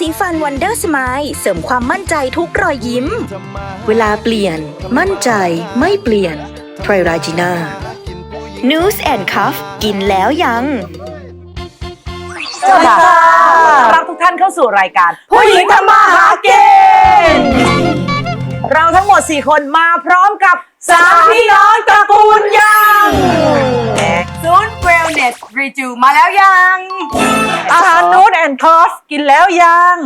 สีฟันวันเดอร์สไมล์เสริมความมั่นใจทุกรอยยิ้ม เวลาเปลี่ยน มั่นใจไม่เปลี่ยนไทรราจีน่า News and Cuff กินแล้วยัง สวัสดีค่ะรับทุกท่านเข้าสู่รายการ ผู้หญิงทำมาหากินเราทั้งหมด 4 คนมาพร้อมกับสามพี่น้องตระกูลยัง ศูนย์เวลเนสรีจูมาแล้วยัง อาหารนูตแอนด์คอฟกินแล้วยัง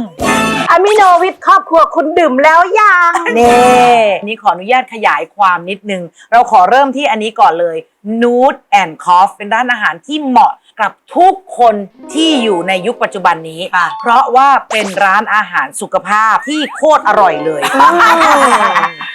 อะมิโนวิทครอบครัวคุณดื่มแล้วยังเน่นี่ขออนุญาตขยายความนิดนึง เราขอเริ่มที่อันนี้ก่อนเลย Nude and Coffee เป็นร้านอาหารที่เหมาะกับทุกคนที่อยู่ในยุคปัจจุบันนี้ เพราะว่าเป็นร้านอาหารสุขภาพที่โคตรอร่อยเลย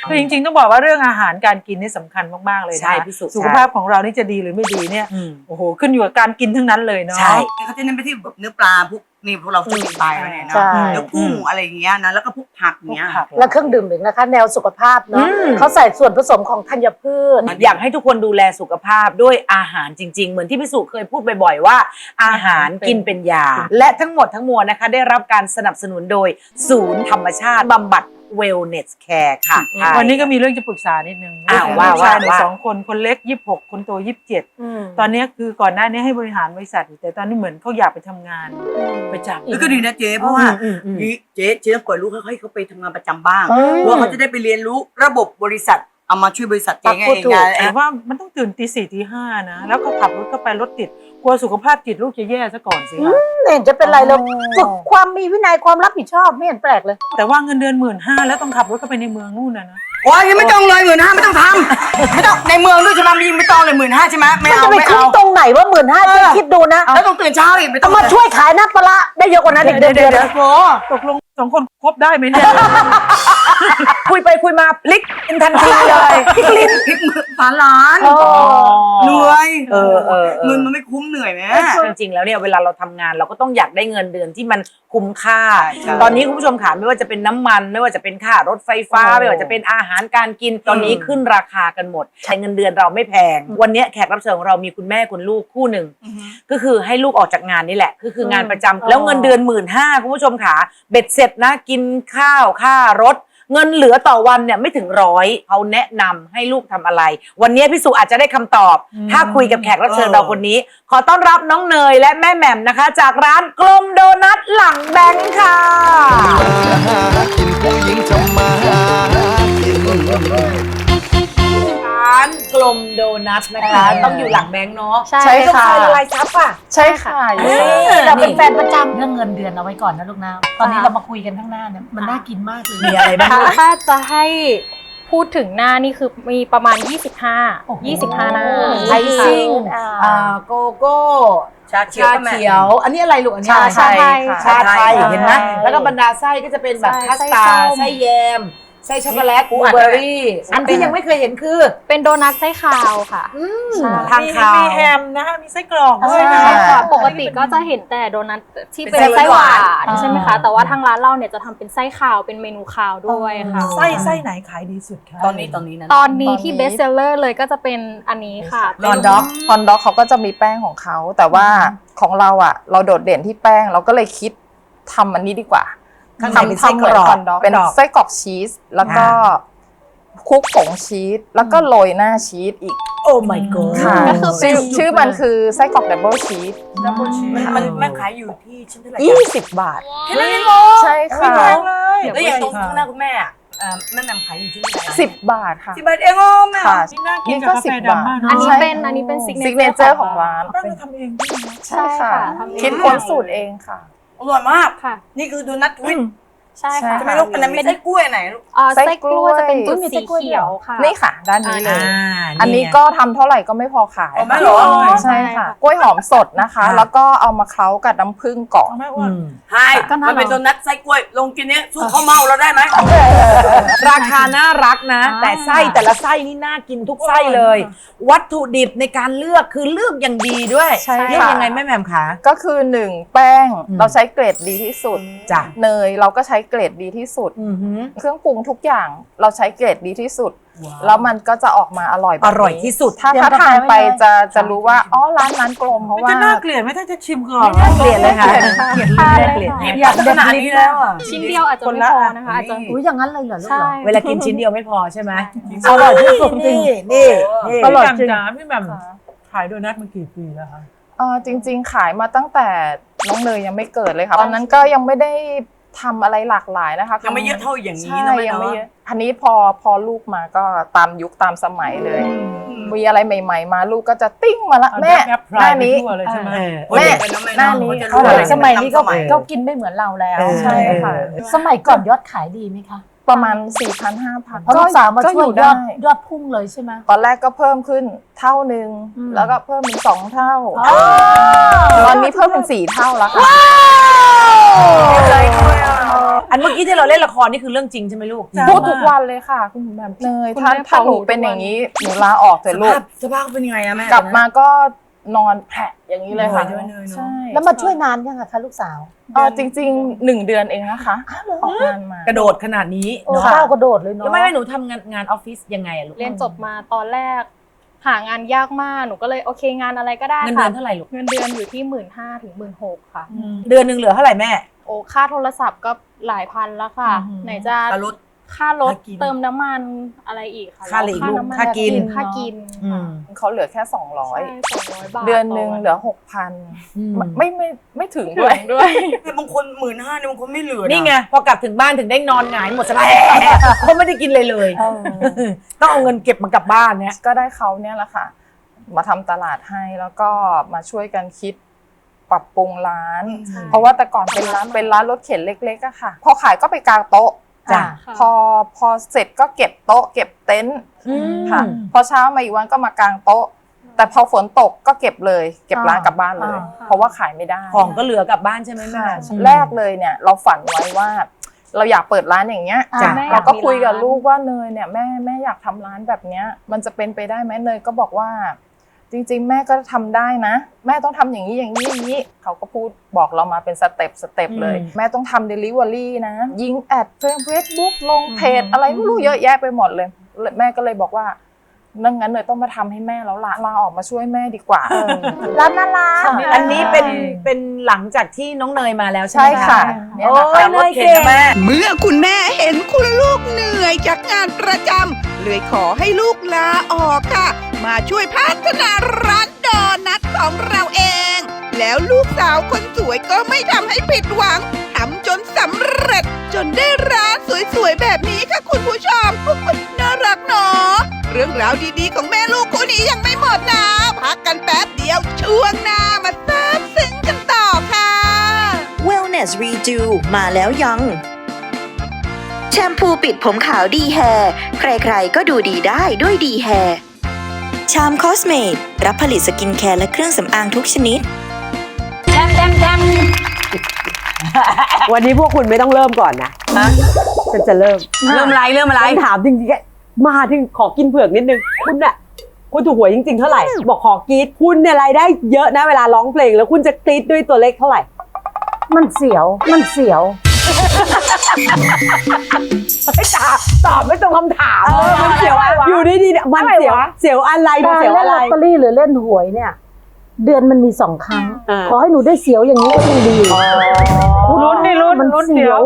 คือจริงๆต้องบอกว่าเรื่องอาหารการกินนี่สำคัญมากๆเลยนะใช่พี่สุสุขภาพของเรานี่จะดีหรือไม่ดีเนี่ยอืมโอ้โหขึ้นอยู่กับการกินทั้งนั้นเลยเนาะใช่เขาจะเน้นไปที่แบบเนื้อปลาพวกนี่พวกเราจะกินไปแล้วเนี่ยใช่เนาะเนื้อกุ้งอะไรอย่างเงี้ยนะแล้วก็พวกผักเนี้ยและเครื่องดื่มอีกนะคะ แนวสุขภาพเนาะอืมเขาใส่ส่วนผสมของธัญพืช อยากให้ทุกคนดูแลสุขภาพด้วยอาหารจริง ๆ เหมือนที่พี่สุเคยพูดบ่อยๆว่า อาหารกินเป็นยา และทั้งหมดทั้งมวลนะคะ ได้รับการสนับสนุนโดยศูนย์ธรรมชาติบำบัด Wellness Care ค่ะ วันนี้ก็มีเรื่องจะปรึกษานิดนึงอ้าวลูกว่าชายว่าเนี่ยว่า สองคนคนเล็กยี่สิบหกคนโตยี่สิบเจ็ดตอนนี้คือก่อนหน้านี้ให้บริหารบริษัทอยู่แต่ตอนนี้เหมือนเขาอยากไปทำงานประจำ แล้วก็ดีนะเจ๊เพราะว่าอืมอืมนี่เจ๊เจ๊ต้องปล่อยลูกให้เขาไปทำงานประจำบ้างอืมเพราะว่าเขาจะได้ไปเรียนรู้ระบบบริษัทเอามาช่วยบริษัทเจ๊ไงพูดถูกไงแต่ว่ามันต้องตื่นตีสี่ตีห้านะ แล้วก็ขับรถเข้าไปรถติด กลัวสุขภาพจิตลูกจะแย่ซะก่อนสิคะไม่เห็นจะเป็นไรเลยฝึกความมีวินัยความรับผิดชอบไม่เห็นแปลกเลย แต่ว่าเงินเดือนหมื่นห้าแล้วต้องขับรถเข้าไปในเมืองนู่นนะนะโอ้ยยังไม่ต้องเลยหมื่นห้าไม่ต้องทำไม่ต้องในเมืองด้วยใช่ไหมมีไม่ต้องเลยหมื่นห้าใช่ไหมไม่มันเอาจะไปไม่คุ้มเอา ตรงไหนว่าหมื่นห้าที่คิดดูนะแล้วต้องตื่นเช้าอีกไม่ต้อเอางมาช่วยขายน้ำปลาร้าได้เยอะกว่านั้นอีกเดือนเดือนโอ้ ตกลงส องคนคบได้ไหมเนี่ย คุยไปคุยมาพลิกเป็นทันทีเลยพลิกลิ้นพลิกมือฝาล้านโอ้เหนื่อยเออเออเออ เงินมันไม่คุ้มเหนื่อยไหมจริงๆแล้วเนี่ยเวลาเราทำงานเราก็ต้องอยากได้เงินเดือนที่มันคุ้มค่า ใช่ตอนนี้คุณผู้ชมค่ะไม่ว่าจะเป็นน้ำมัน ไม่ว่าจะเป็นค่ารถไฟฟ้าไม่ว่าจะเป็นอาหารการกินตอนนี้ขึ้นราคากันหมด ใช้เงินเดือนเราไม่แพง วันนี้แขกรับเชิญของเรามีคุณแม่คุณลูกคู่หนึ่ง ก็คือให้ลูกออกจากงานนี่แหละก็คืองานประจำแล้วเงินเดือนหมื่นห้าคุณผู้ชมค่ะเบ็ดเสร็จนะกินข้าวค่ารถ เงินเหลือต่อวันเนี่ยไม่ถึงร้อยเขาแนะนำให้ลูกทำอะไร วันนี้พี่สุอาจจะได้คำตอบ ถ้าคุยกับแขกรับเชิญเราคนนี้ ขอต้อนรับน้องเนยและแม่แหม่มนะคะ จากร้านกลมโดนัทหลังแบงค์ค่ะกินผู้หญิงทำมาหากินร้านกลมโดนัทนะคะ ต้องอยู่หลังแบงค์เนาะใช่ต้องค่ะใช้ละลายซับอะ ใช่ค่ะเอ้ยเราเป็นแฟนประจำเรื่องเงินเดือนเอาไว้ก่อนนะลูกนะ ตอนนี้เรามาคุยกันข้างหน้าเนี่ยมันน่ากินมากเลย มีอะไรบ้างค่ะลูกถ้าจะให้พูดถึงหน้านี่คือมีประมาณ25 25 หน้าไอซิ่ง อ่า อ่าโกโก้ชาเขียวชาก็แม่เขียว อันนี้อะไรลูกอันนี้ชาอะไรไทยชาไทย ชาไทยเห็นไหมใช่แล้วก็บรรดาไส้ก็จะเป็นแบบไส้คัสตาร์ดไส้ส้มไส้แยม ไส้ช็อกโกแลตบลูเบอร์รี่ อันที่ยังไม่เคยเห็นคือ เป็นโดนัทไส้คาวค่ะใช่ทางคาวมีแฮมนะฮะมีไส้กรอกด้วยนะใช่คะค่ะปกติก็จะเห็นแต่โดนัทที่เป็นเป็นไส้ไส้หวาหวานนใช่ไหมคะแต่ว่าทางร้านเราเนี่ยจะทำเป็นไส้คาวเป็นเมนูคาวด้วยค่ะไส้ไส้ไหนขายดีสุดคะตอนนี้ตอนนี้นะตอนนี้ที่เบสเซลเลอร์เลยก็จะเป็นอันนี้ค่ะลอนด็อกฮอนด็อกเขาก็จะมีแป้งของเขาแต่ว่าของเราอะ เราโดดเด่นที่แป้งเราก็เลยคิดทำอันนี้ดีกว่า ข้างในเป็นไส้ทำกเหมืรอนอกฮอนด็อกเป็นไส้กรอกชีส แล้วก็อ่าคลุกผงชีส แล้วก็โรยหน้าชีสอีก โอ้ my god ค่ะก็คือเป็นชื่อชื่อมันคือไส้กรอกดับเบิลชีสมันมันแม่ขายอยู่ที่ชิ้นเท่าไหร่20บาทแค่นั้นเองเหรอใช่ค่ะแล้วอย่างตรงข้างหน้าคุณแม่อะเอ่อแม่แหม่มขายอยู่ชิ้นเท่าไหร่10บาทค่ะสิบบาทเองอ๋อแม่ค่ะนี่น่ากินกับกาแฟดำมากอันนี้ใช่เป็นอันนี้เป็นซิกซิกเนเจอร์ของร้านแป้งเราทำเองด้วยนะใช่ค่ะทำเองคิดค้นสูตรเองค่ะ อร่อยมาก ค่ะ นี่คือโดนัททวิต ใช่ค่ะใช่ไหมลูกอันนั้นมีไส้กล้วยไหนลูก เอ่อไส้ไส้กกล้ล้ววย ยจะเป็นจุดสีเขียวค่ะ นี่ค่ะ ด้านนี้เลอ่ายอันนี้ก็ทำเท่าไหร่ก็ไม่พอขายเอาไหมเหรอ ใช่ค่ะ กล้วยหอมสดนะคะ แล้วก็เอามาเคล้ากับน้ำผึ้งก่อนเอาแม่อ้อืวนมใช่มันเป็นโดนัทไส้กล้วย ลงกินเนี้ยสู้ข้าวเมาเราได้ไหม ราคาน่ารักนะแต่ไส้แต่ละไส้นี่น่ากินทุกไส้เลย วัตถุดิบในการเลือกคือเลือกอย่างดีด้วยใช่เลือกค่ะยังไงแม่แหม่มคะ ก็คือหนึ่งแป้งอืมเราใช้เกรดดีที่สุดจ้ะ เนยเราก็ใช้เกรดดีที่สุด อือหือเครื่องปรุงทุกอย่างเราใช้เกรดดีที่สุด แล้วมันก็จะออกมาอร่อยแบบอนี้ร่อยที่สุด ถ้าถ้าทานไปจะจะรู้ว่าอ๋อร้านนั้นกลมเพราะมันว่า จะน่าเกลียดไหมถ้าจะชิมก่อนไม่น่าเกลียดเลยค่ะ เกลียดทานน่าเลยเกลียดค่ะอยากขนาดนี้แล้วอะชิ้นเดียวอาจจะไม่พอนะคะอาจจะอุ้ยอย่างนั้นเลยเหรอลูกใช่เหรอเวลากินชิ้นเดียวไม่พอใช่ไหมอร่อยที่สุดนี่นี่นี่อร่อยจริงจ้าพี่แหม่มขายโดนัทมากี่ปีแล้วคะ เออจริง ๆ ขายมาตั้งแต่น้องเนยยังไม่เกิดเลยค่ะตอนนั้นก็ยังไม่ได้ ทำอะไรหลากหลายนะคะยังไม่เยอะเท่าอย่างนี้ใช่นะแม่ยังไม่เนาะเยอะอันนี้พอพอลูกมาก็ตามยุคตามสมัยเลย มีอะไรใหม่ ๆ มาลูกก็จะติ้งมาละเอาแม่แอปพหลาน้ายไปนี้ ทั่วเลยใช่ไหมเออแม่ เด็กๆะแหน้านี้เขจะเอรู้ออะไรสมัยนี้ก็สมัย ก็กินไม่เหมือนเราแล้วเออใช่ค่ะ สมัยก่อนยอดขายดีไหมคะ ประมาณ4 0 0 0 5,000เพราะลูกสาวมาช่วยยได้อดยอดพุ่งเลยใช่ไหม ตอนแรกก็เพิ่มขึ้นเท่าหนึ่งอืม แล้วก็เพิ่มเป็นสองเท่า ตอนนี้เพิ่มเป็นสี่เท่าแล้วค่ะอันเมื่อกี้ที่เราเล่นละครนี่คือเรื่องจริงใช่ไหมลูก พูดทุกวันเลยค่ะ คุณแบบเนยคุณถ้าแม่ถ้าเผาหนูหนูเป็นทุกวันอย่างนี้หนูลาออกเถสอะลูภากพสภาพเป็นยังไงอะแม่กลับมาก็ นอนแผลอย่างนี้เลยค่ะเหนื่อยด้วยเนยเนอะ ใช่แล้วมาช่วยนานยังอะคะลูกสาวเออจริงๆหนึ่งเดือนเองนะคะออกงานมากระโดดขนาดนี้โอ้เนาะข้าวกระโดดเลยเนาะแล้วไม่ไม่หนูทำงานงานออฟฟิศยังไงอะลูกเรียนจบมาตอนแรก หางานยากมากหนูก็เลยโอเคงานอะไรก็ได้เงินค่ะเดือนเท่าไหร่ลูกเงินเดือนอยู่ที่หมื่นห้าถึงหมื่นหกค่ะ เดือนหนึ่งเหลือเท่าไหร่แม่ โอ้ค่าโทรศัพท์ก็หลายพันแล้วค่ะไหนจะค่ารถ ค่ารถค่ากินเติมน้ำมันอะไรอีกค่ะค่าอะไรอีกลูกน้ำมันค่ากิน ค่ากินอืม เขาเหลือแค่ใช่สองร้อยบาท200เดือนหนึ่งต่วัเหลือ 6,000 ไม่ไม่ไม่ถึงด้วยด้วยบางคนหมื่นห้าเนี่ยบางคนไม่เหลือนี่ไงพอกลับถึงบ้านถึงได้นอนหงายหมดสบายเขาไม่ได้กินเลยเลยต้องเอาเงินเก็บมากลับบ้านเนี่ย ก็ได้เขาเนี่ยแหละค่ะ มาทำตลาดให้แล้วก็มาช่วยกันคิดปรับปรุงร้านเพราะว่าแต่ก่อนเป็นร้านเป็นร้านรถเข็นเล็กๆอะค่ะ พอขายก็ไปกางโต๊ะ จ้ะค่ะพอพอเสร็จก็เก็บโต๊ะ เก็บเต็นท์ค่ะพอเช้ามาอีกวันก็มากางโต๊ะ แต่พอฝนตกก็เก็บเลย เก็บร้านกลับบ้านเลยอ่าเพราะว่าขายไม่ได้ของก็เหลือกลับบ้านใช่ไหมแม่ค่ะแรกเลยเนี่ย เราฝันไว้ว่า เราอยากเปิดร้านอย่างเงี้ยจ้ะแม่อยเราก็คุยกับมีร้านลูกว่าเนยเนี่ยแม่แม่อยากทำร้านแบบเนี้ย มันจะเป็นไปได้ไหมเนยก็บอกว่า จริง ๆ แม่ก็ทำได้นะ แม่ต้องทำอย่างนี้อย่างนี้อย่างนี้เขาก็พูดบอกเรามาเป็นสเต็ปสเต็ปเลยอืมแม่ต้องทำเดลิเวอรี่นะ ยิงแอดเฟซบุ๊กลงเพจอะไรไม่รู้เยอะแยะไปหมดเลย แม่ก็เลยบอกว่านั่งงั้นเนยต้องมาทำให้แม่แล้วล่ะลาออกมาช่วยแม่ดีกว่าร้านน่ารักอันนี้เป็นเป็นหลังจากที่น้องเนยมาแล้วใช่ใช่ไหมค่ะโอ้ยเนยเก่งมากเมื่อคุณแม่เห็นคุณลูกเหนื่อยจากงานประจำเลยขอให้ลูกลาออกค่ะ มาช่วยพัฒนาร้านโดนัทของเราเอง แล้วลูกสาวคนสวยก็ไม่ทำให้ผิดหวังทำจนสำเร็จ จนได้ร้านสวยๆแบบนี้ค่ะคุณผู้ชมน่ารักเนาะเรื่องราวดีๆของแม่ลูกคู่นี้ยังไม่หมดนะ พักกันแป๊บเดียวช่วงหน้ามาซาบซึ้งกันต่อค่ะ Wellness Redo มาแล้วยังแชมพูปิดผมขาวดีแฮร์ใครๆก็ดูดีได้ด้วยดีแฮร์ ชามคอสเมดรับผลิตสกินแคร์และเครื่องสำอางทุกชนิดวันนี้พวกคุณไม่ต้องเริ่มก่อนนะฉันจะเริ่มเริ่มอะไรเริ่มอะไรฉันถามจริงๆมาถึงขอกินเผือกนิดนึง คุณน่ะ คุณถูกหวยจริงๆเท่าไหร่ บอกขอกรีดคุณเนี่ยรายได้เยอะนะเวลาร้องเพลง แล้วคุณจะกรีดด้วยตัวเลขเท่าไหร่ มันเสียว มันเสียว ไม่ตอบตอบไม่ตรงคำถามมันเสียวอยู่ดีๆเนี่ยมันเสียวเสียวอะไรมันการเสียวเล่นอะไร ลอตเตอรี่หรือเล่นหวยเนี่ย เดือนมันมีสองครั้ง อ่า ขอให้หนูได้เสียวอย่างนี้ก็ยังดีลุ้นนี่ลุ้นมันลุ้นเสียว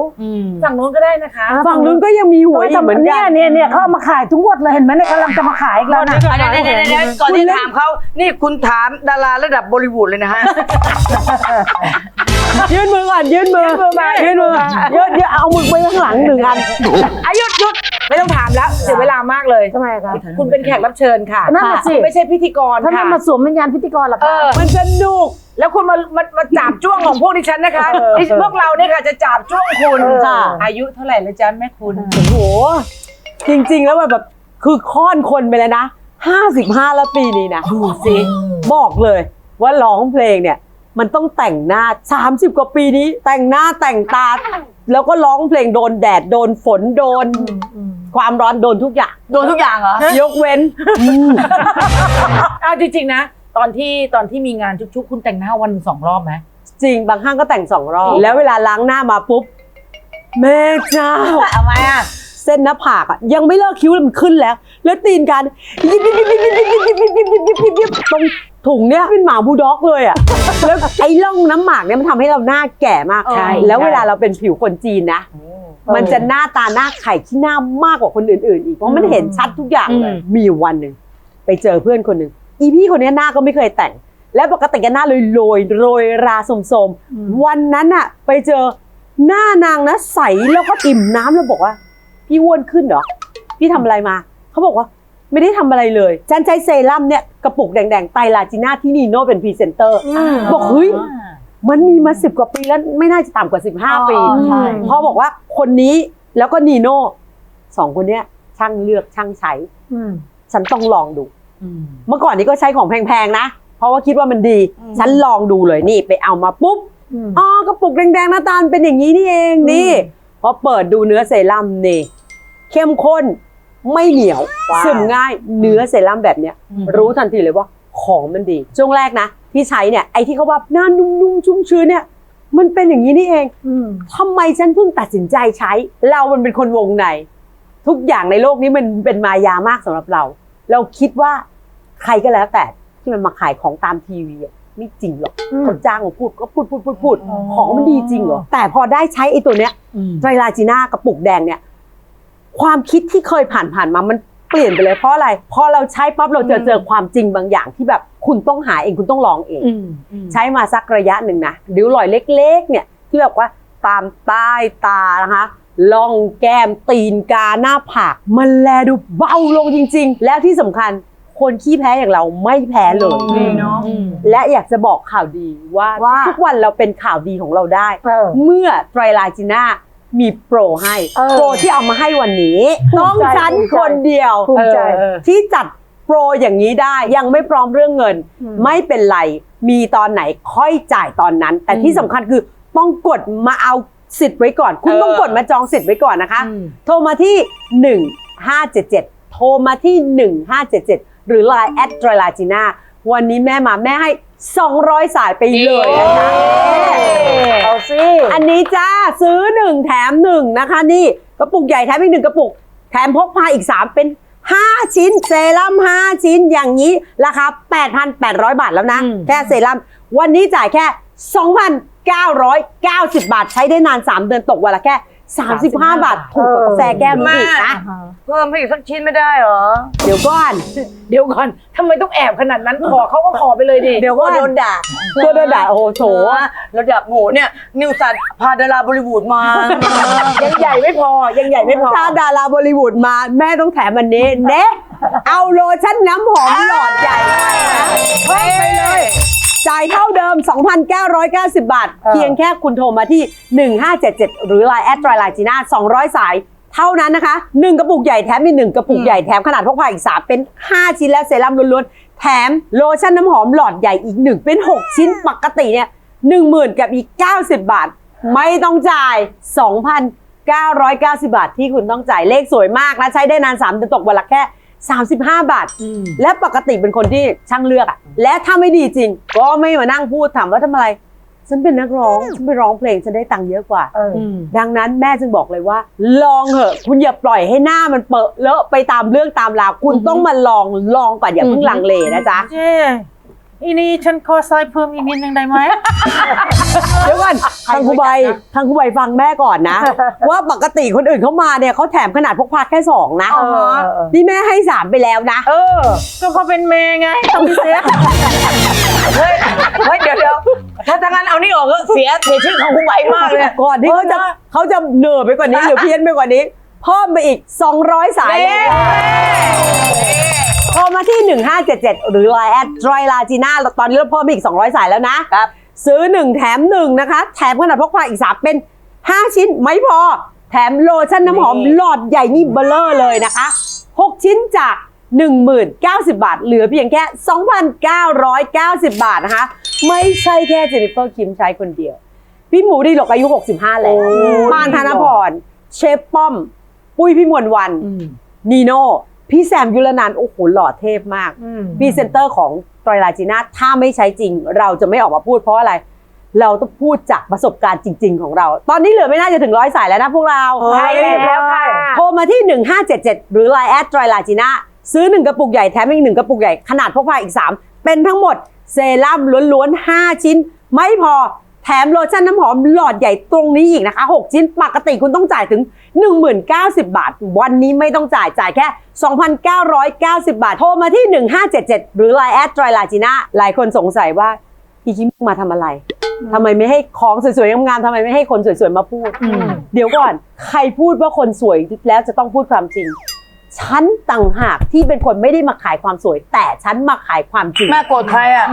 ฝั่งนู้นก็ได้นะคะฝั่งนู้นก็ยังมีหวยอีกเหมือนเนี่กัยนเนี่ยเนี่ยเขาเอามาขายทุกงวดเลยเห็นไหมเนี่ยกำลังจะมาขายอีกแล้วนะ เดี๋ยวเดี๋ยวเดี๋ยวก่อนที่จะถามเขานี่คุณถามดาราระดับบอลิวูดเลยนะฮะ ยื่นมือก่อนยื่นมือยื่นมือเยอะเยอะเอามือไปข้างหลังหนึ่งอันอายุดหยุดไม่ต้องถามแล้วเสียเวลามากเลย ทำไมคะ คุณเป็นแขกรับเชิญค่ะนั่นน่ะสิ คุณไม่ใช่พิธีกรถ้าไม่ค่ะมาสวมวิญญาณพิธีกรหรอเอคะ อ มันสนุก แล้วคุณมามามาจับจ้วงของพวกดิฉันนะคะดิพวกเราเนี่ยค่ะจะจับจ้วงคุณค่ะ อายุเท่าไหร่แล้วจ๊ะแม่คุณ โอ้โห จริง ๆ แล้วแบบคือค่อนคนไปแล้วนะ 55 แล้วปีนี้นะดูสิบอกเลยว่าร้องเพลงเนี่ย มันต้องแต่งหน้า 30 กว่าปีนี้ แต่งหน้าแต่งตา แล้วก็ร้องเพลงโดนแดดโดนฝนโดน ความร้อนโดนทุกอย่าง โดนทุกอย่างเหรอ ยกเว้นเอาจริงๆนะ ตอนที่ตอนที่มีงานชุกๆ คุณแต่งหน้าวันหนึ่งสองรอบไหมจริงบางห้างก็แต่งสองรอบ แล้วเวลาล้างหน้ามาปุ๊บ แม่เจ้า ทำไมอะเส้นหน้าผากอะยังไม่เลิกคิ้วเลยมันขึ้นแล้ว แล้วตีนกันยิบยิบยิบยิบยิบยิบยิบยิบยิบยิบยิบยิบยิบตรง ถุงเนี้ยเป็นหมาบูลด็อกเลยอะแล้วไอ้ร่องน้ำหมากเนี่ยมันทำให้เราหน้าแก่มาก ใช่ แล้วเวลาเราเป็นผิวคนจีนนะ มันจะหน้าตาหน้าไข่ที่หน้ามากกว่าคนอื่นๆ อีก เพราะมันเห็นชัดทุกอย่างเลยมีอยู่วันหนึ่งไปเจอเพื่อนคนหนึ่งอีพี่คนเนี้ยหน้าก็ไม่เคยแต่ง แล้วปกติแกหน้าเลยโรยโรยราสมๆวันนั้นอะไปเจอหน้านางนะใสแล้วก็อิ่มน้ำแล้วบอกว่า พี่อ้วนขึ้นเหรอ พี่ทำอะไรมา เขาบอกว่า ไม่ได้ทำอะไรเลยฉันใช้เซรั่มเนี่ยกระปุกแดงๆไตรลาจิน่าที่นีโน่เป็นพรีเซนเตอร์บอกเฮ้ย มันมีมาสิบกว่าปีแล้วไม่น่าจะต่ำกว่าสิบห้าปีใช่พอบอกว่าคนนี้แล้วก็นีโน่สองคนเนี้ยช่างเลือกช่างใช้ ฉันต้องลองดู เมื่อก่อนนี้ก็ใช้ของแพงๆนะ เพราะว่าคิดว่ามันดีฉันลองดูเลยนี่ไปเอามาปุ๊บอ๋อกระปุกแดงๆหน้าตาลเป็นอย่างนี้นี่เองนี่พอเปิดดูเนื้อเซรั่มนี่ เข้มข้น ไม่เหนียวซึมง่ายเนื้อเซรั่มแบบเนี้ยรู้ทันทีเลยว่าของมันดี ช่วงแรกนะที่ใช้เนี่ยไอ้ที่เขาว่าหน้านุ่มๆชุ่มชื้นเนี่ย มันเป็นอย่างนี้นี่เองทำไมฉันเพิ่งตัดสินใจใช้ เรามันเป็นคนวงใน ทุกอย่างในโลกนี้มันเป็นมายามากสำหรับเรา เราคิดว่าใครก็แล้วแต่ที่มันมาขายของตามทีวีอะไม่จริงหรอกเขาจ้างมาพูดก็พูดพูดพูดพูดของมันดีจริงเหรอแต่พอได้ใช้ไอ้ตัวเนี้ยไตรลาจีน่ากระปุกแดงเนี่ย ความคิดที่เคยผ่านผ่านๆมามันเปลี่ยนไปเลยเพราะอะไรพอเราใช้ปั๊บเราเจอเจอความจริงบางอย่างที่แบบคุณต้องหาเองคุณต้องลองเอง ใช้มาสักระยะหนึ่งนะริ้วรอยเล็ก ๆ เนี่ยที่แบบว่าตามใต้ตานะคะล่องแก้มตีนกาหน้าผาก มันแลดูเบาลงจริง ๆ แล้วที่สำคัญคนขี้แพ้อย่างเราไม่แพ้เลยดีเนาะและอยากจะบอกข่าวดีว่าว่า ทุกวันเราเป็นข่าวดีของเราได้เออเมื่อไตรลาจิน่า มีโปรให้เออโปรที่เอามาให้วันนี้ ภูต้องมิใจฉันภูมิใจคนเดียวภูมิใจ เออที่จัดโปรอย่างนี้ได้ยังไม่พร้อมเรื่องเงินไม่เป็นไร มีตอนไหนค่อยจ่ายตอนนั้น แต่ที่สำคัญคือต้องกดมาเอาสิทธิ์ไว้ก่อน คุณต้องกดมาจองสิทธิ์ไว้ก่อนนะคะโทรมาที่ 1577 โทรมาที่ 1577 หรือ Line แอดไตรลาจีน่า วันนี้แม่มาแม่ให้ 200 สายไปเลยนะคะเอาสิอันนี้จ้าซื้อ 1 แถม 1 นะคะ นี่กระปุกใหญ่แถมอีกหนึ่งกระปุก แถมพกพาอีก 3 เป็น 5 ชิ้น เซรั่ม5 ชิ้นอย่างนี้ราคา 8,800 บาทแล้วนะ แค่เซรั่มวันนี้จ่ายแค่ 2,990 บาทใช้ได้นาน 3 เดือนตกวันละแค่ 35 บาทถูกกว่ากาแฟแก้วนี้อีกนะ เพิ่มให้อีกสักชิ้นไม่ได้เหรอ เดี๋ยวก่อน เดี๋ยวก่อนทำไมต้องแอบขนาดนั้นขอเขาก็ขอไปเลยดิ เดี๋ยวก่อนโดนด่าก็โดนด่าโอ้โหโถระดับโหเนี่ยนิวสันพาดาราบริวูดมา ยังใหญ่ไม่พอยังใหญ่ไม่พอถ้าดาราบอลลิวูดมาแม่ต้องแถมอันนี้เนะเอาโลชั่นน้ำหอมหลอดใหญ่ไปนะเพิ่มไปเลย จ่ายเท่าเดิม 2,990 บาท เพียงแค่คุณโทรมาที่ 1577 หรือ Line แอดไตรลาจีน่า200 สาย เท่านั้นนะคะ 1 กระปุกใหญ่แถมมี1กระปุกใหญ่แถมขนาดพกพาอีก 3 เป็น 5 ชิ้นและเซรั่มล้วนๆ แถมโลชั่นน้ำหอมหลอดใหญ่อีก 1 เป็น 6 ชิ้นปกติเนี่ย10,000 กับอีก 90 บาท ไม่ต้องจ่าย2,990 บาทที่คุณต้องจ่ายเลขสวยมากและใช้ได้นาน3เดือนตกวันละแค่ 35 บาท และปกติเป็นคนที่ช่างเลือกอะและถ้าไม่ดีจริง ก็ไม่มานั่งพูดถามว่าทำอะไร ฉันเป็นนักร้อง ฉันไปร้องเพลงฉันได้ตังค์เยอะกว่า ดังนั้นแม่จึงบอกเลยว่า ลองเหอะคุณอย่าปล่อยให้หน้ามันเปอะเลอะไปตามเรื่องตามราวคุณต้องมาลองลองก่อนอย่าเพิ่งลังเลนะจ๊ะเจ๊ อีนี่ฉันขอใส่เพิ่มอีกนิดนึงได้ไหม เดี๋ยวก่อนทางครูใบทางครูใบฟังแม่ก่อนนะ ว่าปกติคนอื่นเขามาเนี่ยเขาแถมขนาดพกพาแค่สองนะ เออ นี่แม่ให้สามไปแล้วนะ เออ ก็เขาเป็นเมย์ไงต้องพิเศษเฮ้ยเฮ้ยเดี๋ยวเดี๋ยวถ้าทางนั้นเอานี่ออกก็เสียเสียชื่อของคุณใบมากเลยก่อนที่เขาจะเขาจะเหนือไปกว่านี้หรือเพี้ยนไปกว่านี้เพิ่มไปอีก 200 สายเลย โทรมาที่ 1577 หรือ Line แอดไตรลาจีน่าตอนนี้เราเพิ่มไปอีก 200 สายแล้วนะครับ ซื้อ 1 แถม 1 นะคะ แถมขนาดพกพาอีก 3 เป็น 5 ชิ้นไม่พอ แถมโลชั่นน้ำหอมหลอดใหญ่นี่เบลเลอร์เลยนะคะ 6 ชิ้นจาก10,090 บาท เหลือเพียงแค่ 2,990 บาทนะคะ ไม่ใช่แค่เจนิเฟอร์คิมใช้คนเดียว พี่หมูดีหลกอายุ 65 แล้วปานธนพร เชฟป้อม ปุ้ยพี่มวลวัน นีโน่ พี่แซมยุรนันท์โอ้โหหล่อเทพมากพรีเซนเตอร์ของไตรลาจีน่าถ้าไม่ใช้จริง เราจะไม่ออกมาพูดเพราะอะไร เราต้องพูดจากประสบการณ์จริง ๆ ของเรา ตอนนี้เหลือไม่น่าจะถึงร้อยสายแล้วนะพวกเราใช่แล้วค่ะ โทรมาที่ 1577 หรือ Line แอดทรอยลาจีน่าซื้อ 1 กระปุกใหญ่แถมอีก 1 กระปุกใหญ่ ขนาดพกพาอีก 3 เป็นทั้งหมดเซรั่มล้วนๆ 5 ชิ้น ไม่พอ แถมโลชั่นน้ำหอมหลอดใหญ่ตรงนี้อีกนะคะ 6 ชิ้นปกติคุณต้องจ่ายถึง 1090 บาท วันนี้ไม่ต้องจ่ายจ่ายแค่ 2,990 บาท โทรมาที่ 1577 หรือ Line แอดทรอยลาจีน่าหลายคนสงสัยว่าอีคิมมาทำอะไรทำไมไม่ให้ของสวยๆงามๆทำไมไม่ให้คนสวยๆมาพูด เดี๋ยวก่อน ใครพูดว่าคนสวยแล้วจะต้องพูดความจริงฉันต่างหากที่เป็นคนไม่ได้มาขายความสวย แต่ฉันมาขายความจริงแม่โกรธใครอะ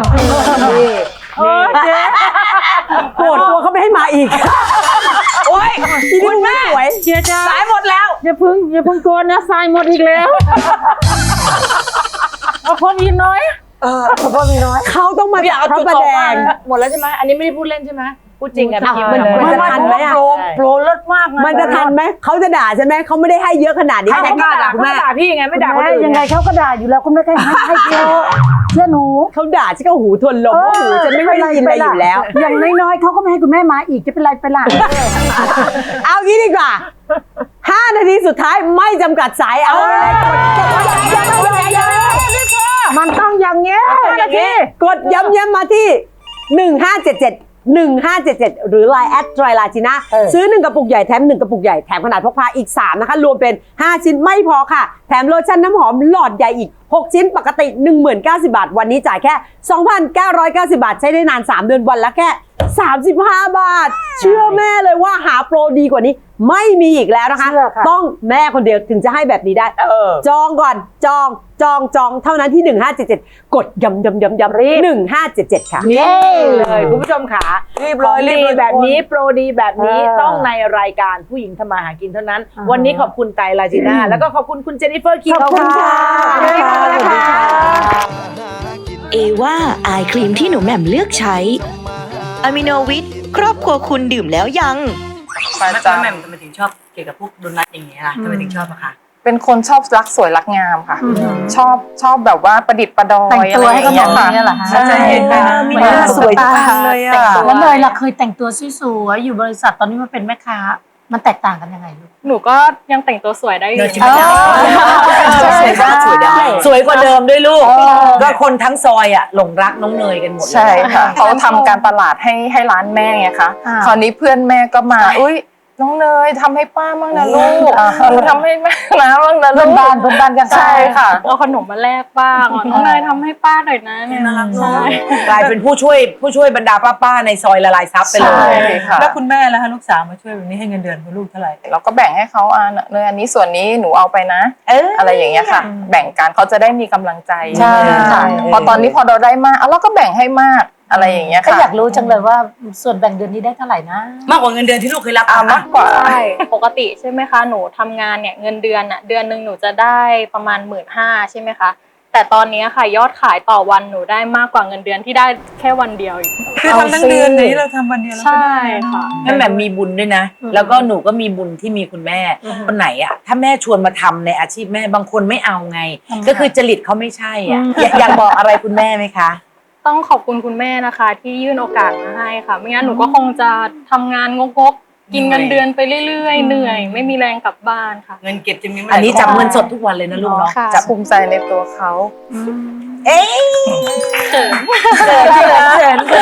เออเจ๊ โกรธตัวเขาไม่ให้มาอีกโอ๊ยที่นี่ไม่สวยเชียร์จ้าสายหมดแล้ว อย่าพึ่งอย่าพึ่งโกนนะทรายหมดอีกแล้วเอาพอมีน้อย เออพ่อมีน้อย เขาต้องมาอยากเอาพระจุดประสองแดมางหมดแล้วใช่ไหมอันนี้ไม่ได้พูดเล่นใช่ไหม พูดจริงอะอ้าวมันพี่มันจะทันไหมอะโปรโปรเลิศมากมันจะทันไหมเขาจะด่าใช่ไหมเขาไม่ได้ให้เยอะขนาดนี้ใครเขาจะกล้าด่าคุณแม่แม่ด่าพี่ไงไม่ด่าคนแม่อื่นยังไงเขาก็ด่าอยู่แล้วคุณแม่ก็ให้ให้เชียร์เชื่อหนูเขาด่าฉันก็หูทวนลมเพราะหูฉันไม่ค่อยได้ยินอะไรอยู่แล้ว อย่างน้อยๆเขาก็ไม่ให้คุณแม่มาอีกจะเป็นไรไปล่ะเอางี้ดีกว่า5นาทีสุดท้ายไม่จำกัดสายเอาเลยกดกดย้ำย้ำย้ำมันต้องอย่างเงี้ยอย่างนี้กดย้ำย้ำมาที่ 1577 1577 หรือ Line แอดทรลาจิน่าซื้อ 1 กระปุกใหญ่แถม 1 กระปุกใหญ่แถมขนาดพกพาอีก 3 นะคะ รวมเป็น 5 ชิ้นไม่พอค่ะ แถมโลชั่นน้ำหอมหลอดใหญ่อีก 6 ชิ้นปกติ 10,090 บาท วันนี้จ่ายแค่ 2,990 บาท ใช้ได้นาน 3 เดือนวันละแค่ 35 บาท เชื่อแม่เลยว่าหาโปรดีกว่านี้ ไม่มีอีกแล้วนะคะ เชื่อค่ะ ต้องแม่คนเดียวถึงจะให้แบบนี้ได้ เออ จองก่อนจองจองจองเท่านั้นที่ 1577 กดยำยำยำยำรีบ1577 ค่ะนี่เลยคุณผู้ชมขารีบเลยรีบเลยแบบนี้โปรดีแบบนี้เออต้องในรายการผู้หญิงทำมาหากินเท่านั้น อ่าวันนี้ขอบคุณไตรลาจิน่าแล้วก็ขอบคุณคุณเจนนิเฟอร์คิงขอบคุณค่ะ ขอบคุณค่ะสวัสดีค่ะ เอว่าอายครีมที่หนูแหม่มเลือกใช้ อะมิโนวิทครอบครัวคุณดื่มแล้วยังแม่แม่ทำไมถึงชอบเกี่ยวกับพวกโดนัทอย่างเงี้ยล่ะทำไมถึงชอบอะคะ เป็นคนชอบรักสวยรักงามค่ะ ชอบชอบแบบว่าประดิษฐ์ประดอยแต่งตัวให้ขนมอะไรอย่างเงี้ยเหรอคะใช่จะเห็นไหมนะมีหน้าสวยทุกอันเลยอะแล้วเนยล่ะเคยแต่งตัวสวยๆอยู่บริษัทตอนนี้มาเป็นแม่ค้า มันแตกต่างกันยังไงลูก หนูก็ยังแต่งตัวสวยได้อยู่เนยจริงๆสวยได้สวยได้ สวยกว่าเดิมด้วยลูก ก็คนทั้งซอยอะหลงรักน้องเนยกันหมดเลย ใช่ค่ะเขาทำการตลาดให้ให้ร้านแม่ไงคะอ่า คราวนี้เพื่อนแม่ก็มาอุ้ย น้องเนยทำให้ป้ามั่งนะลูกหนูทำให้แม่นะมั่งนะลูเพื่อกนบ้านเพื่อนบ้านกันใช่ค่ะ เอาขนมมาแลกบ้างน้องเนยทำให้ป้าหน่อยนะเนี่ยน่ารักใช่เนาะกลายเป็นผู้ช่วยผู้ช่วยบรรดาป้าๆในซอยละลายซับไปเลใช่ ย ค่ะ แล้วคุณแม่แล้วคะลูกสาวมาช่วยแบบนี้ให้เงินเดือนคุณลูกเท่าไหร่เราก็แบ่งให้เขาอ่าเนยอันนี้ส่วนนี้หนูเอาไปนะ เออ อะไรอย่างเงี้ยค่ะ แบ่งกันเขาจะได้มีกำลังใจใช่ ค่ะพอตอนนี้พอเราได้มากเอาเราก็แบ่งให้มาก อะไรอย่างเงี้ยก็ค่ะอยากรู้จังเลยว่าส่วนแบ่งเดือนนี้ได้เท่าไหร่นะ มากกว่าเงินเดือนที่ลูกเคยรับอ่ามากกว่า ใช่ ปกติใช่ไหมคะ หนูทำงานเนี่ยเงินเดือนอะเดือนหนึ่งหนูจะได้ประมาณหมื่นห้าใช่ไหมคะ แต่ตอนนี้ค่ะยอดขายต่อวันหนูได้มากกว่าเงินเดือนที่ได้แค่วันเดียวอีก คือทำทั้งเดือนนี้เราทำวันเดียวแล้วก็ใช่ได้เนอค่ะแม่แหม่มมีบุญด้วยนะแล้วก็หนูก็มีบุญที่มีคุณแม่คนไหนอะถ้าแม่ชวนมาทำในอาชีพแม่บางคนไม่เอาไง ก็คือจริตเขาไม่ใช่อะอยากอยากบอกอะไรคุณแม่ไหมคะ ต้องขอบคุณคุณแม่นะคะ ที่ยื่นโอกาสมาให้ค่ะ ไม่งั้นหนูก็คงจะทำงานงกๆกินเงินเดือนไปเรื่อยๆ เหนื่อย ไม่มีแรงกลับบ้านค่ะ เงินเก็บจะมีอันนี้จับเงินสดทุกวันเลยนะลูกเนาะค่ะจะภูมิใจในตัวเขา เอ๊ะเขินเขินเขิน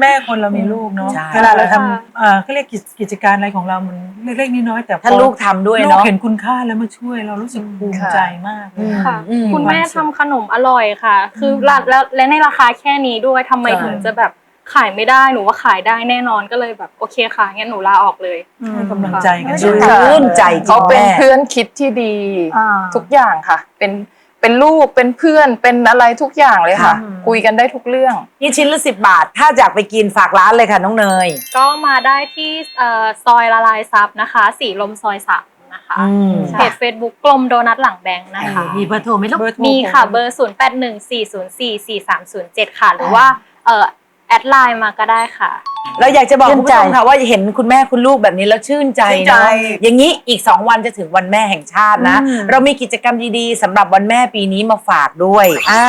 แม่คนเรามีลูกเนาะใช่ เวลาเราทำเอ่อเขาเรียกกิจกิจการอะไรของเรามันเล็กๆน้อยๆแต่พอถ้าลูกทำด้วยลูกเนาะ เห็นคุณค่าแล้วมาช่วยเรารู้สึกภูมิใจมากเลย ค่ะ อืม คุณแม่ทำขนมอร่อยค่ะ คือและและและในราคาแค่นี้ด้วยทำไมใช่ ถึงจะแบบขายไม่ได้หนูว่าขายได้แน่นอนก็เลยแบบโอเคค่ะงั้นหนูลาออกเลย ให้กำลังใจกันชื่ด้วยนใจจริเขางเป็นแม่ เพื่อนคิดที่ดี อ่า ทุกอย่างค่ะ เป็น เป็นลูกเป็นเพื่อนเป็นอะไรทุกอย่างเลยค่ะคุยกันได้ทุกเรื่อง นี่ชิ้นละสิบบาท ถ้าอยากไปกินฝากร้านเลยค่ะน้องเนยก็มาได้ที่เอ่อซอยละลายซับนะคะ สีลมซอยสามนะคะอืมเพจ Facebook กลมโดนัทหลังแบงค์นะคะ มีเบอร์โทรไหมลูกเบอร์โทรมีค่ะเบอร์ 0 8 1 4 0 4 4 3 0 7 ค่ะ หรือว่าเอ่อแอดไลน์มาก็ได้ค่ะเราอยากจะบอกชื่คุณนผู้ใจชมค่ะว่าเห็นคุณแม่คุณลูกแบบนี้แล้วชื่นใจชื่นใจเนาะอย่างนี้อีก 2 วันจะถึงวันแม่แห่งชาตินะ เรามีกิจกรรมดีๆสำหรับวันแม่ปีนี้มาฝากด้วยอ่า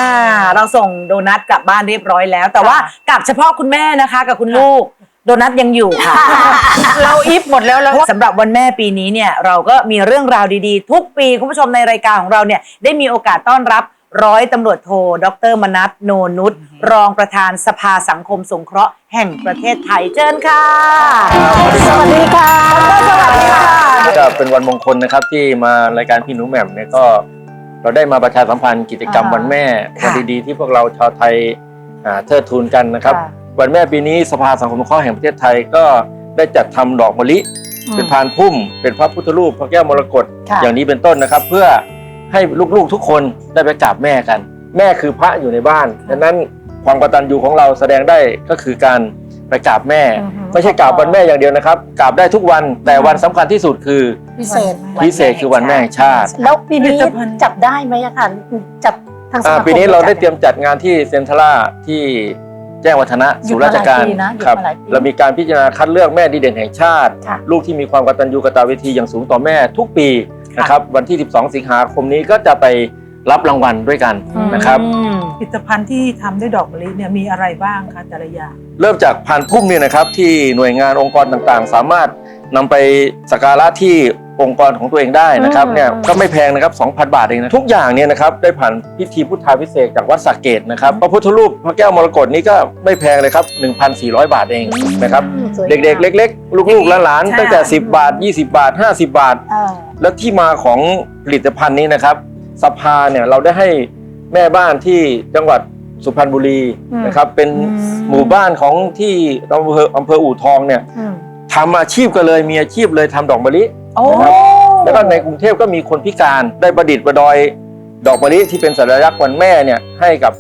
เราส่งโดนัทกลับบ้านเรียบร้อยแล้ว แต่ว่ากลับเฉพาะคุณแม่นะคะกับคุณลูกโดนัทยังอยู่ค่ะ เราอิฟหมดแล้วแล้วสำหรับวันแม่ปีนี้เนี่ยเราก็มีเรื่องราวดีๆ ทุกปีคุณผู้ชมในรายการของเราเนี่ยได้มีโอกาสต้อนรับ ร้อยตำรวจโทดรมนัทโนนุชรองประธานสภาสังคมสงเคราะห์แห่งประเทศไทยเชิญค่ะสวัสดีค่ะก็เป็นวันมงคลนะครับที่มารายการพี่หนูแหม่มเนี่ยก็เราได้มาประชาสัมพันธ์กิจกรรมอ่าวันแม่ค่ะวันดีๆที่พวกเราชาวไทยอ่าเทิดทูนกันนะครับค่ะวันแม่ปีนี้สภาสังคมสงเคราะห์แห่งประเทศไทยก็ได้จัดทำดอกมะลิเป็นพานพุ่ม เป็นพระพุทธรูปพระแก้วมรกตค่ะอย่างนี้เป็นต้นนะครับ เพื่อ ให้ลูกๆทุกคนได้ไปกราบแม่กัน แม่คือพระอยู่ในบ้านดังนั้นความกตัญญูของเราแสดงได้ก็คือการไปกราบแม่อือฮึไม่ใช่กราบวันแม่อย่างเดียวนะครับกราบได้ทุกวันแต่วันสำคัญที่สุดคือพิเศษพิเศษคือวันแม่แห่งชาติ แล้วปีนี้ผลิตภัณฑ์จับได้ไหมอะคะจับทางสอ่ามาคมปีนี้เราได้จัเตรียมจัดงานที่เซ็นทรัลที่แจ้งวัฒนะหยุศูดนย์มาราชการหลายปีนะหยุดครับมาหลายปีเรามีการพิจารณาคัดเลือกแม่ดีเด่นแห่งชาติค่ะลูกที่มีความกตัญญูกตเวทีอย่างสูงต่อแม่ทุกปี นะครับวันที่ 12 สิงหาคมนี้ก็จะไปรับรางวัลด้วยกันนะครับ อืมผลิตภัณฑ์ที่ทำด้วยดอกมะลิเนี่ยมีอะไรบ้างคะแต่ละอย่าง เริ่มจากผ่านพุ่มเนี่ยนะครับที่หน่วยงานองค์กรต่างๆ สามารถนำไปสักการะที่องค์กรของตัวเองได้นะครับอืม เนี่ยก็ไม่แพงนะครับ 2,000 บาทเองนะทุกอย่างเนี่ยนะครับได้ผ่านพิธีพุทธาพิเศษกจากวัดสักเกตนะครับพระพุทธรูปพระแก้วมรกตนี่ก็ไม่แพงเลยครับ 1,400 บาทเองนะครับอืมสวยเด็กๆ เล็ก ๆ ลูกๆหลานใช่ๆตั้งแต่ 10 บาท 20 บาท 50 บาทอ่า แล้วที่มาของผลิตภัณฑ์นี้นะครับ สภาเนี่ยเราได้ให้แม่บ้านที่จังหวัดสุพรรณบุรีอืมนะครับ เป็นหมู่บ้านของที่อำเภออำเภออู่ทองเนี่ยอืมทำอาชีพกันเลยมีอาชีพเลยทำดอกมะลิ โอ้ นะครับ แล้วก็ในกรุงเทพก็มีคนพิการได้ประดิษฐ์ประดอยดอกมะลิที่เป็นสัญลักษณ์วันแม่เนี่ยให้กับ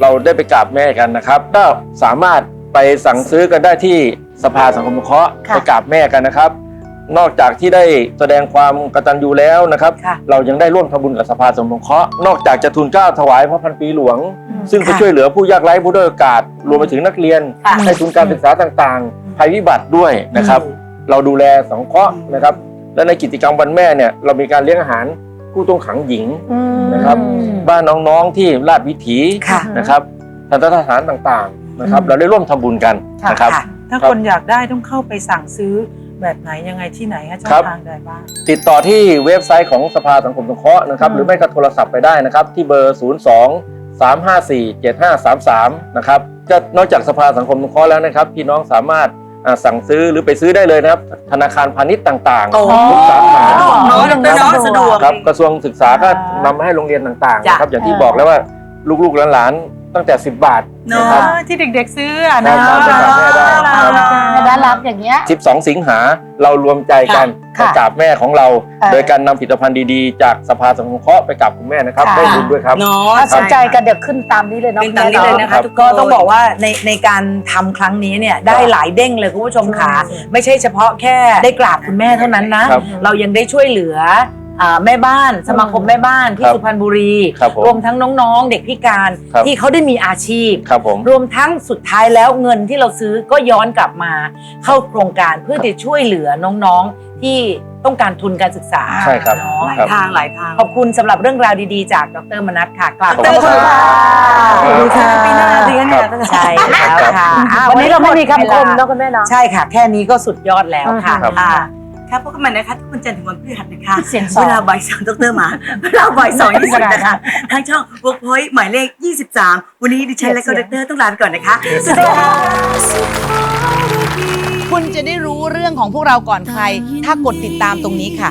เราได้ไปกราบแม่กันนะครับ ก็สามารถไปสั่งซื้อกันได้ที่สภาสังคมสงเคราะห์ค่ะ ไปกราบแม่กันนะครับ นอกจากที่ได้แสดงความกตัญญูแล้วนะครับ ค่ะ เรายังได้ร่วมทำบุญกับสภาสังคมสงเคราะห์นอกจากจะทุนเกล้าถวายพระพันปีหลวง ซึ่งไปค่ะช่วยเหลือผู้ยากไร้ผู้ด้อยโอกาสรวมไปถึงนักเรียนค่ะ ให้ทุนการศึกษาต่างๆ ภัยพิบัติด้วยนะครับ เราดูแลสังเคราะห์นะครับ และในกิจกรรมวันแม่เนี่ยเรามีการเลี้ยงอาหารผู้ต้องขังหญิงอืมนะครับ บ้านน้องๆที่ลาดวิถีค่ะนะครับทันตสถานต่างๆนะครับ เราได้ร่วมทำบุญกันนะครับค่ะถ้าครับคนอยากได้ต้องเข้าไปสั่งซื้อ แบบไหนยังไงที่ไหนคะช่อครังบทางใดบ้าง ติดต่อที่เว็บไซต์ของสภาสังคมสงเคราะห์นะครับ อืม หรือไม่ก็โทรศัพท์ไปได้นะครับ ที่เบอร์ 0 2 3 5 4 7 5 3 3 นะครับก็นอกจากสภาสังคมสงเคราะห์แล้วนะครับพี่น้องสามารถอ่าสั่งซื้อหรือไปซื้อได้เลยนะครับ ธนาคารพาณิชย์ต่างๆโอ้ทุกสาขาเนาะดรเนาะสะดวก ครับกระทรวงศึกษาก็นำมาให้โรงเรียนต่างๆจ้ะนะครับอย่างที่บอกแล้วว่าลูกๆหลานๆ ตั้งแต่ 10 บาทนะครับ ที่เด็กๆซื้ออะนะครับไปกราบแม่ได้ครับน่ารักอย่างเงี้ย 12 สิงหาเรารวมใจกันค่ะไปกราบแม่ของเราเออโดยการนำผลิตภัณฑ์ดีๆ จากสภาสังคมสงเคราะห์ไปกราบคุณแม่นะครับค่ะ ได้บุญด้วยครับ เนาะ ถ้าสนใจกันเดี๋ยวขึ้นตามนี้เลยเนาะเป็นตามนี้เลยนะคะทุกก็ต้องบอกว่าในในการทำครั้งนี้เนี่ยได้หลายเด้งเลยคุณผู้ชมค่ะ ไม่ใช่เฉพาะแค่ได้กราบคุณแม่เท่านั้นนะ ครับ เรายังได้ช่วยเหลือ อ่าแม่บ้านสมาคมแม่บ้านที่ครับสุพรรณบุรี ครับผมรวมทั้งน้องๆ เด็กพิการครับ ที่เขาได้มีอาชีพ ครับผม รวมทั้งสุดท้ายแล้วเงินที่เราซื้อก็ย้อนกลับมาเข้าโครงการเพื่อจะช่วยเหลือน้องๆ ที่ต้องการทุนการศึกษาใช่ครับ เนาะหลายทางหลายทาง ขอบคุณสำหรับเรื่องราวดีๆ จากดรมนัทค่ะกราบขอบคุณครับขอบคุณค่ะปีหน้าดีกันเนี่ย ใช่แล้วค่ะอะวันนี้เราไม่มีคำคมเวลาเนาะคุณแม่เนาะ ใช่ค่ะ แค่นี้ก็สุดยอดแล้วค่ะครับ อ่ะครับพบกันใหม่นะคะทุกวันจันทร์ถึงวันพฤหัสนะคะเสียงสอง เวลาบ่ายสองดรหมาเวลาบ่ายสองยี่สิบนะคะทางช่อง Workpoint หมายเลข 23 วันนี้ดิฉันและก็ดรต้องลาไปก่อนนะคะสวัสดีค่ะคุณจะได้รู้เรื่องของพวกเราก่อนใคร ถ้ากดติดตามตรงนี้ค่ะ